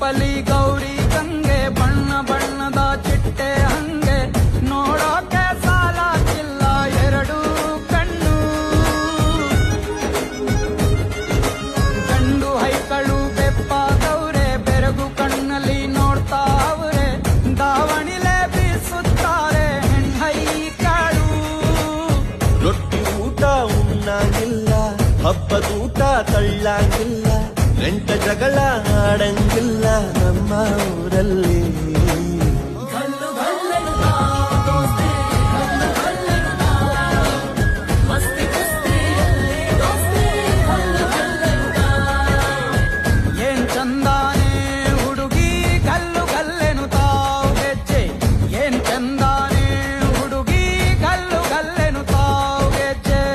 ಬಲಿ ಗೌರಿ ಗಂಗೆ, ಬಣ್ಣ ಬಣ್ಣದ ಚಿಟ್ಟೆ ಹಂಗೆ. ನೋಡೋಕೆ ಸಾಲಾಗಿಲ್ಲ ಎರಡು ಕಣ್ಣು. ಗಂಡು ಹೈಕಳು ಗೌರೆ ಬೆರಗು ಕಣ್ಣಲ್ಲಿ ನೋಡ್ತಾ ಅವ್ರೆ. ದಾವಣಿಲೆ ಬೀಸುತ್ತಾರೆ ಹೆಣ್ಣೈ ಕಾಳು. ರೊಟ್ಟಿ ಊಟ ಉಣ್ಣಾಗಿಲ್ಲ ಹಬ್ಬದೂಟ ತಳ್ಳಾಗಿಲ್ಲ ನೆಂಟ ಜಗಳ ಆಡಂಗಿಲ್ಲ.